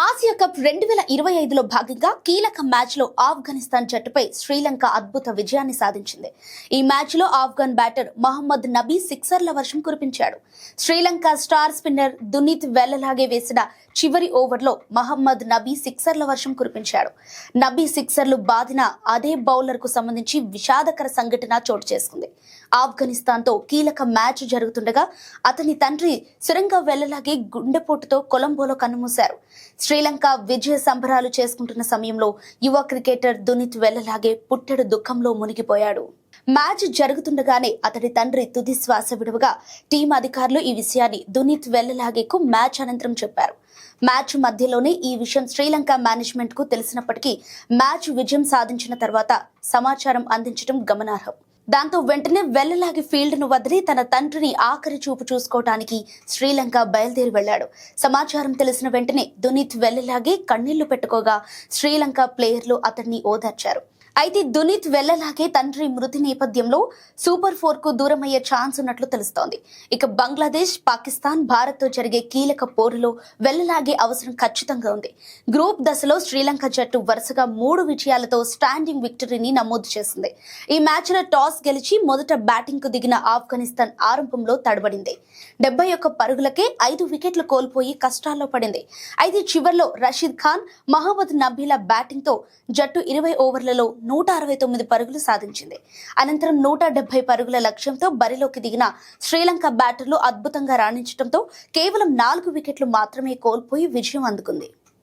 Asia cup రెండు వేల ఇరవై ఐదులో భాగంగా కీలక మ్యాచ్లో ఆఫ్ఘనిస్తాన్ జట్టుపై శ్రీలంక అద్భుత విజయాన్ని సాధించింది. ఈ మ్యాచ్లో ఆఫ్ఘన్ బ్యాటర్ మహమ్మద్ నబీ సిక్సర్ల వర్షం కురిపించాడు. శ్రీలంక స్టార్ స్పిన్నర్ దునీత్ వెల్లలాగే వేసిన చివరి ఓవర్లో మహమ్మద్ నబీ సిక్సర్ల వర్షం కురిపించాడు. నబీ సిక్సర్లు బాధిన అదే బౌలర్కు సంబంధించి విషాదకర సంఘటన చోటు చేసుకుంది. ఆఫ్ఘనిస్తాన్తో కీలక మ్యాచ్ జరుగుతుండగా అతని తండ్రి సురంగ వెల్లలాగే గుండెపోటుతో కొలంబోలో కన్నుమూశారు. శ్రీలంక విజయ సంబరాలు చేసుకుంటున్న సమయంలో యువ క్రికెటర్ దునిత్ వెళ్ళలాగే పుట్టెడు దుఃఖంలో మునిగిపోయాడు. మ్యాచ్ జరుగుతుండగానే అతడి తండ్రి తుది శ్వాస విడువగా టీం అధికారులు ఈ విషయాన్ని దునిత్ వెళ్ళలాగేకు మ్యాచ్ అనంతరం చెప్పారు. మ్యాచ్ మధ్యలోనే ఈ విషయం శ్రీలంక మేనేజ్మెంట్కు తెలిసినప్పటికీ మ్యాచ్ విజయం సాధించిన తర్వాత సమాచారం అందించడం గమనార్హం. దాంతో వెంటనే వెల్లలాగి ఫీల్డ్ను వదిలి తన తండ్రిని ఆఖరి చూపు చూసుకోవటానికి శ్రీలంక బయలుదేరి వెళ్ళాడు సమాచారం తెలిసిన వెంటనే దునీత్ వెల్లలాగే కన్నీళ్ళు పెట్టుకోగా శ్రీలంక ప్లేయర్లు అతన్ని ఓదార్చారు. అయితే దునీత్ వెళ్ళలాగే తండ్రి మృతి నేపథ్యంలో సూపర్ ఫోర్కు దూరమయ్యే ఛాన్స్ ఉన్నట్లు తెలుస్తోంది. ఇక బంగ్లాదేశ్ పాకిస్తాన్ భారత్తో జరిగే కీలక పోరులో వెళ్ళలాగే అవసరం ఖచ్చితంగా ఉంది. గ్రూప్ దశలో శ్రీలంక జట్టు వరుసగా మూడు విజయాలతో స్టాండింగ్ విక్టరీని నమోదు చేసింది. ఈ మ్యాచ్లో టాస్ గెలిచి మొదట బ్యాటింగ్కు దిగిన ఆఫ్ఘనిస్తాన్ ఆరంభంలో తడబడింది. డెబ్బై ఒక్క పరుగులకే ఐదు వికెట్లు కోల్పోయి కష్టాల్లో పడింది. అయితే చివర్లో రషీద్ ఖాన్ మహమ్మద్ నబీల బ్యాటింగ్తో జట్టు ఇరవై ఓవర్లలో నూట అరవై తొమ్మిది పరుగులు సాధించింది. అనంతరం నూట డెబ్బై పరుగుల లక్ష్యంతో బరిలోకి దిగిన శ్రీలంక బ్యాటర్లు అద్భుతంగా రాణించడంతో కేవలం నాలుగు వికెట్లు మాత్రమే కోల్పోయి విజయం అందుకుంది.